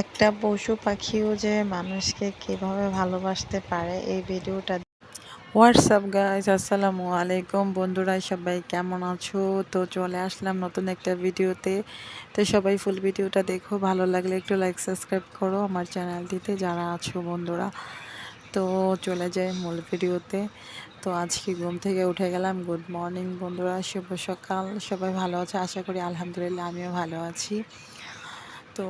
একটা পশু পাখিও যে মানুষকে কীভাবে ভালোবাসতে পারে এই ভিডিওটা হোয়াটসঅ্যাপ গাইজ আসসালামু আলাইকুম। বন্ধুরা, সবাই কেমন আছো? তো চলে আসলাম নতুন একটা ভিডিওতে। তো সবাই ফুল ভিডিওটা দেখো। ভালো লাগলে একটু লাইক সাবস্ক্রাইব করো আমার চ্যানেলটিতে যারা আছো বন্ধুরা। তো চলে যাই মূল ভিডিওতে। তো আজকে ঘুম থেকে উঠে গেলাম। গুড মর্নিং বন্ধুরা। শুভ সকাল। সবাই ভালো আছে? আশা করি আলহামদুলিল্লাহ, আমিও ভালো আছি। তো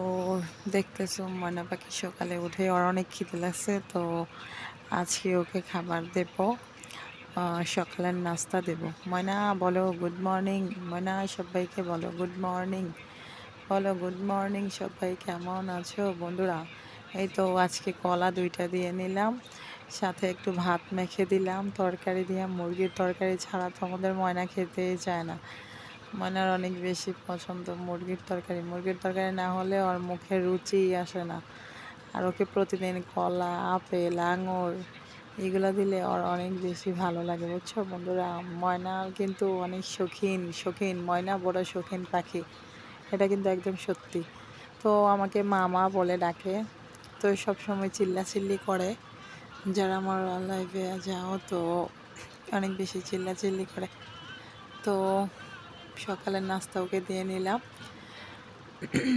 দেখতেছো ময়না পাখি সকালে উঠে ওর অনেক খিদে লাগছে, তো আজকে ওকে খাবার দেব সকালের নাস্তা দেব। ময়না, বলো গুড মর্নিং ময়না, সবাইকে বলো গুড মর্নিং বলো গুড মর্নিং সবাই কেমন আছো? বন্ধুরা, এই তো আজকে কলা দুইটা দিয়ে নিলাম, সাথে একটু ভাত মেখে দিলাম, তরকারি দিয়ে মুরগির তরকারি ছাড়া তো আমাদের ময়না খেতেই চায় না। ময়নার অনেক বেশি পছন্দ মুরগির তরকারি। মুরগির তরকারি না হলে ওর মুখে রুচি আসে না। আর ওকে প্রতিদিন কলা, আপেল, আঙুর এগুলো দিলে ওর অনেক বেশি ভালো লাগে, বুঝছ বন্ধুরা? ময়না কিন্তু অনেক শৌখিন শৌখিন, ময়না বড় শৌখিন পাখি। এটা কিন্তু একদম সত্যি। তো আমাকে মামা বলে ডাকে, তো সব সময় চিল্লাচিল্লি করে। যারা আমার লাইফে যাও তো অনেক বেশি চিল্লাচিল্লি করে। তো সকালের নাস্তা ওকে দিয়ে নিলাম।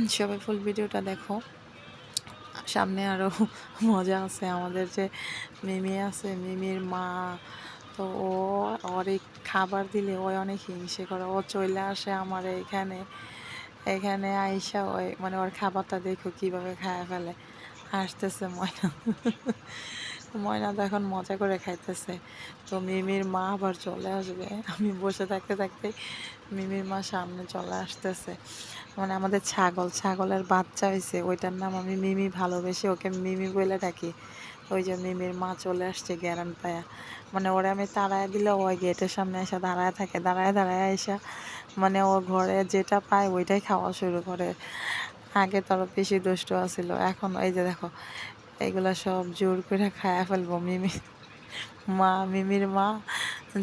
সবাই ফুল ভিডিওটা দেখো। সামনে আরও মজা আছে। আমাদের যে মিমি আছে, মিমির মা, তো ও এই খাবার দিলে ও অনেক হিংসে করে। ও চলে আসে আমার এখানে। এখানে আইসা ওই মানে ওর খাবারটা দেখো কীভাবে খায় ফেলে। হাসতেছে ময়না। ময়না তো এখন মজা করে খাইতেছে। তো মিমির মা আবার চলে আসবে। আমি বসে থাকতে থাকতে মিমির মা সামনে চলে আসতেছে। মানে আমাদের ছাগল, ছাগলের বাচ্চা হয়েছে ওইটার নাম আমি মিমি ভালোবেসে ওকে মিমি বলে ডাকি। ওই যে মিমির মা চলে আসছে গ্যারান পায়া। মানে ওরা আমি তাড়ায় দিলে ওই গেটের সামনে এসে দাঁড়ায় থাকে, দাঁড়ায় দাঁড়ায় এসে মানে ও ঘরে যেটা পায় ওইটাই খাওয়া শুরু করে। আগে তো আরও বেশি দুষ্ট আছিল, এখন এই যে দেখো এগুলো সব জোর করে খায়া ফেলব মিমি। মা, মিমির মা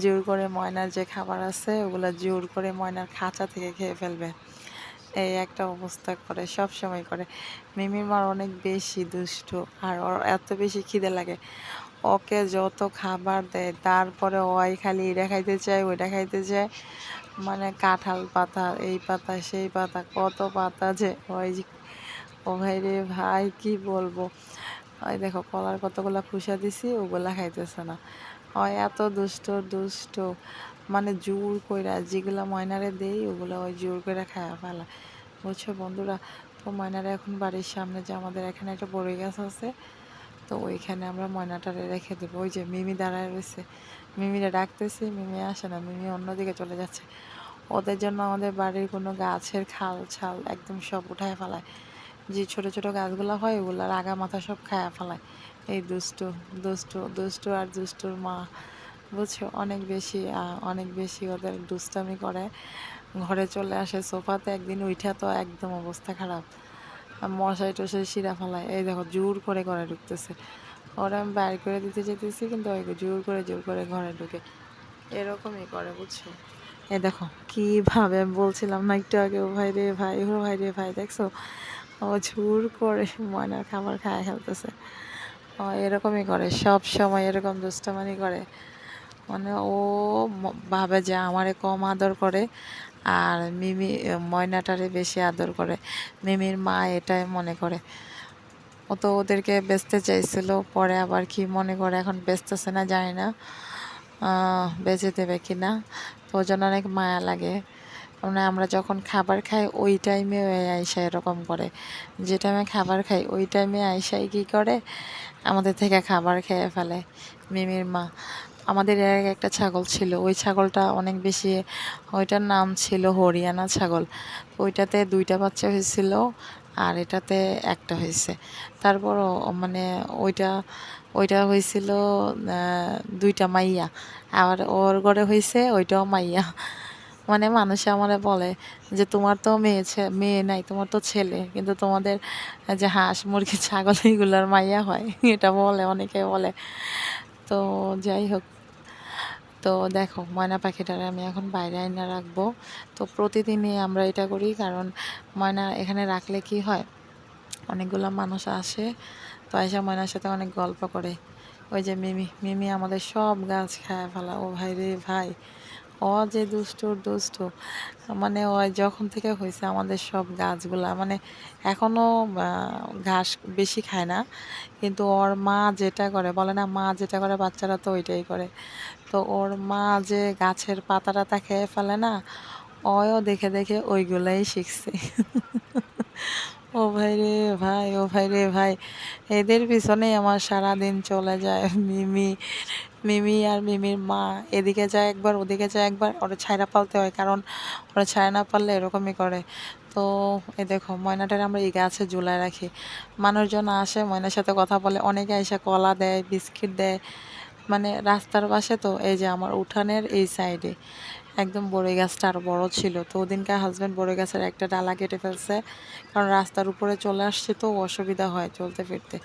জোর করে ময়নার যে খাবার আছে, ওগুলো জোর করে ময়নার খাঁচা থেকে খেয়ে ফেলবে। এই একটা অবস্থা করে, সব সময় করে। মিমির মার অনেক বেশি দুষ্ট আর ওর এত বেশি খিদে লাগে। ওকে যত খাবার দেয়, তারপরে ওই খালি এটা খাইতে চায়, ওইটা খাইতে চায়। মানে কাঁঠাল পাতা, এই পাতা, সেই পাতা, কত পাতা যে, ওই ও ভাই রে ভাই, কি বলব? ওই দেখো কলার কতগুলা খুশা দিছি, ওগুলা খাইতেছে না। ওই এত দুষ্ট দুষ্ট। মানে জোর কইরা যেগুলা ময়নারে দেই, ওগুলো ওই জোর করে খায়া ফেলা। বুঝছ বন্ধুরা? তো ময়নারে এখন বাড়ির সামনে যে আমাদের এখানে একটা বড়ই গাছ আছে, তো ওইখানে আমরা ময়নাটারে রেখে দেবো। ওই যে মিমি দাঁড়ায় রয়েছে। মিমিরে ডাকতেছি, মিমি আসে না, মিমি অন্যদিকে চলে যাচ্ছে। ওদের জন্য আমাদের বাড়ির কোনো গাছের খাল, ছাল একদম সব উঠায় ফেলায়। যে ছোট ছোট গাছগুলো হয় ওগুলো রাগা মাথা সব খায়া ফেলায়। এই দুষ্টু দুষ্টু দুষ্টু আর দুষ্টুর মা, বুঝছ? অনেক বেশি অনেক বেশি ওদের দুষ্টামি করে। ঘরে চলে আসে সোফাতে, একদিন উঠা তো একদম অবস্থা খারাপ। মশাই টশাই শিরা ফেলায়। এই দেখো, জোর করে ঘরে ঢুকতেছে। ওরা আমি বাইর করে দিতে যেতেছি, কিন্তু ওই জোর করে জোর করে ঘরে ঢুকে। এরকমই করে, বুঝছ? এ দেখো, কীভাবে বলছিলাম না একটু আগে, ও ভাই রে ভাই, ও ভাই রে ভাই, দেখছ? ও ঝুর করে ময়নার খাবার খায় খেলতেছে ও এরকমই করে, সব সময় এরকম দুষ্টামানি করে। মানে ও ভাবে যে আমারে কম আদর করে আর মিমি, ময়নাটারে বেশি আদর করে। মিমির মা এটাই মনে করে। ও তো ওদেরকে বেচতে চাইছিল, পরে আবার কি মনে করে এখন বেচতেছে না জানি না বেঁচে দেবে কি না তো ওই জন্য অনেক মায়া লাগে। মানে আমরা যখন খাবার খাই, ওই টাইমে আয়সা এরকম করে। যে টাইমে খাবার খাই, ওই টাইমে আয়সাই কী করে? আমাদের থেকে খাবার খেয়ে ফেলে। মিমির মা। আমাদের এর আগে একটা ছাগল ছিল। ওই ছাগলটা অনেক বেশি, ওইটার নাম ছিল হরিয়ানা ছাগল। ওইটাতে দুইটা বাচ্চা হয়েছিল আর এটাতে একটা হয়েছে। তারপরও মানে ওইটা ওইটা হয়েছিল দুইটা মাইয়া। আবার ওর ঘরে হয়েছে ওইটাও মাইয়া। মানে মানুষে আমারে বলে যে, তোমার তো মেয়ে মেয়ে নাই, তোমার তো ছেলে। কিন্তু তোমাদের যে হাঁস, মুরগি, ছাগল এইগুলোর মাইয়া হয়, এটা বলে, অনেকে বলে। তো যাই হোক, তো দেখো, ময়না পাখিটারে আমি এখন বাইরে আইনা রাখব। তো প্রতিদিনই আমরা এটা করি, কারণ ময়না এখানে রাখলে কি হয়, অনেকগুলো মানুষ আসে, তো আয়সা ময়নার সাথে অনেক গল্প করে। ওই যে মিমি মিমি আমাদের সব গাছ খায় ফেলা। ও ভাই রে ভাই ও যে দুষ্টুর দুষ্ট। মানে ও যখন থেকে হয়েছে আমাদের সব গাছগুলা মানে এখনও ঘাস বেশি খায় না। কিন্তু ওর মা যেটা করে, বলে না, মা যেটা করে বাচ্চারা তো ওইটাই করে। তো ওর মা যে গাছের পাতা টাতা খেয়ে ফেলে না ওয়ও দেখে দেখে ওইগুলাই শিখছে। ও ভাই রে ভাই, ও ভাই রে ভাই, এদের পিছনেই আমার সারা দিন চলে যায় মিমি। মিমি আর মিমির মা এদিকে যায় একবার, ওদিকে যায় একবার, ওরা ছায়রা পালতে হয়, কারণ ওরা ছায়া না পারলে এরকমই করে। তো এ দেখো, ময়নাটার আমরা এই গাছে ঝুলায় রাখি। মানুষজন আসে, ময়নার সাথে কথা বলে, অনেকে এসে কলা দেয়, বিস্কিট দেয়। মানে রাস্তার পাশে তো, এই যে আমার উঠানের এই সাইডে একদম বড়ই গাছটা আরও বড় ছিল। তো ওদিনকার হাজব্যান্ড বড়ই গাছের একটা ডালা কেটে ফেলছে, কারণ রাস্তার উপরে চলে আসছে তো অসুবিধা হয় চলতে ফিরতে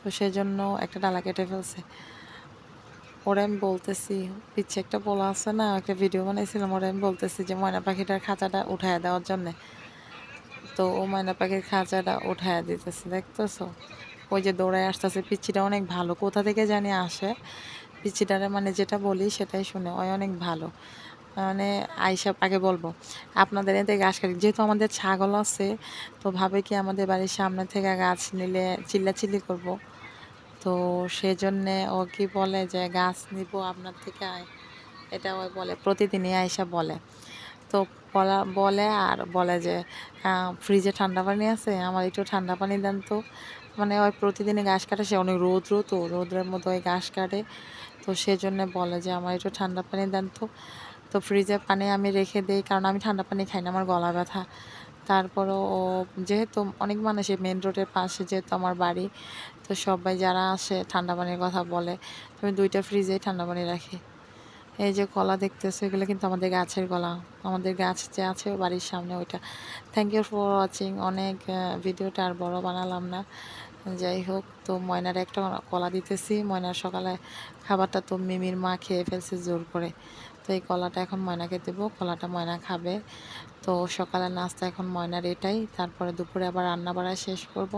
তো সেই জন্য একটা ডালা কেটে ফেলছে। ওরা আমি বলতেছি, পিচ্ছে একটা বলা আছে না, একটা ভিডিও বানাইছিলাম, ওরা আমি বলতেছি যে ময়না পাখিটার খাঁচাটা উঠায় দেওয়ার জন্যে। তো ও ময়না পাখির খাঁচাটা উঠায় দিতেছে, দেখতেছো? ওই যে দৌড়ায় আসতেছে, পিচ্ছিটা অনেক ভালো, কোথা থেকে জানি আসে? পিচ্ছিটারে মানে যেটা বলি সেটাই শুনে, ওই অনেক ভালো। মানে আইসা, আগে বলব, আপনাদের এতে গাছ কাটি, যেহেতু আমাদের ছাগল আছে, তো ভাবে কি আমাদের বাড়ির সামনে থেকে গাছ নিলে চিল্লাচিল্লি করব? তো সেজন্যে ও কি বলে যে, গাছ নিব আপনার থেকে এটা ওই বলে, প্রতিদিনই আয়সা বলে। তো বলা, বলে আর বলে যে ফ্রিজে ঠান্ডা পানি আছে, আমার একটু ঠান্ডা পানি দেন তো। মানে ওই প্রতিদিনই ঘাস কাটে, সে অনেক রোদ রোদ তো রোদের মতো ওই ঘাস কাটে। তো সেজন্য বলে যে, আমার একটু ঠান্ডা পানি দেন তো। তো ফ্রিজে পানি আমি রেখে দিই, কারণ আমি ঠান্ডা পানি খাই না, আমার গলা ব্যথা। তারপরও ও, যেহেতু অনেক মানুষই মেন রোডের পাশে, যেহেতু আমার বাড়ি তো সবাই যারা আসে, ঠান্ডা পানির কথা বলে আমি দুইটা ফ্রিজেই ঠান্ডা পানি রাখি। এই যে কলা দেখতেছে, এগুলো কিন্তু আমাদের গাছের কলা। আমাদের গাছ যে আছে বাড়ির সামনে ওইটা। থ্যাংক ইউ ফর ওয়াচিং অনেক ভিডিওটা আর বড় বানালাম না। যাই হোক, তো ময়নার একটা কলা দিতেছি। ময়নার সকালে খাবারটা তো মিমির মা খেয়ে ফেলছে জোর করে। তো এই কলাটা এখন ময়নাকে দেবো। কলাটা ময়না খাবে। তো সকালের নাস্তা এখন ময়নার এটাই। তারপরে দুপুরে আবার রান্না বাড়া শেষ করব।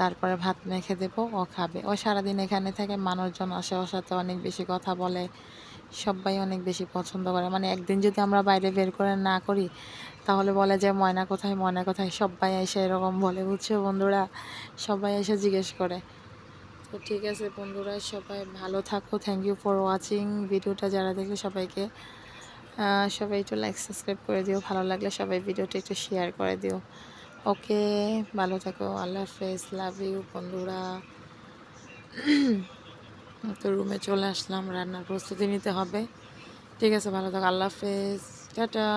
তারপরে ভাত মেখে দেবো, ও খাবে। ও সারাদিন এখানে থেকে, মানুষজন আসে ওর সাথে অনেক বেশি কথা বলে, সবাই অনেক বেশি পছন্দ করে। মানে একদিন যদি আমরা বাইরে বের করে না করি, তাহলে বলে যে ময়না কোথায় ময়না কোথায়? সবাই এসে এরকম বলে, বুঝছ বন্ধুরা? সবাই এসে জিজ্ঞেস করে। তো ঠিক আছে বন্ধুরা, সবাই ভালো থাকো। থ্যাংক ইউ ফর ওয়াচিং ভিডিওটা। যারা দেখে সবাইকে সবাই একটু লাইক সাবস্ক্রাইব করে দিও। ভালো লাগলে সবাই ভিডিওটা একটু শেয়ার করে দিও। ওকে, ভালো থাকো, আল্লাহ হাফেজ লাভ ইউ বন্ধুরা। তো রুমে চলে আসলাম, রান্নার প্রস্তুতি নিতে হবে। ঠিক আছে, ভালো থাকো, আল্লাহ হাফেজ, টাটা।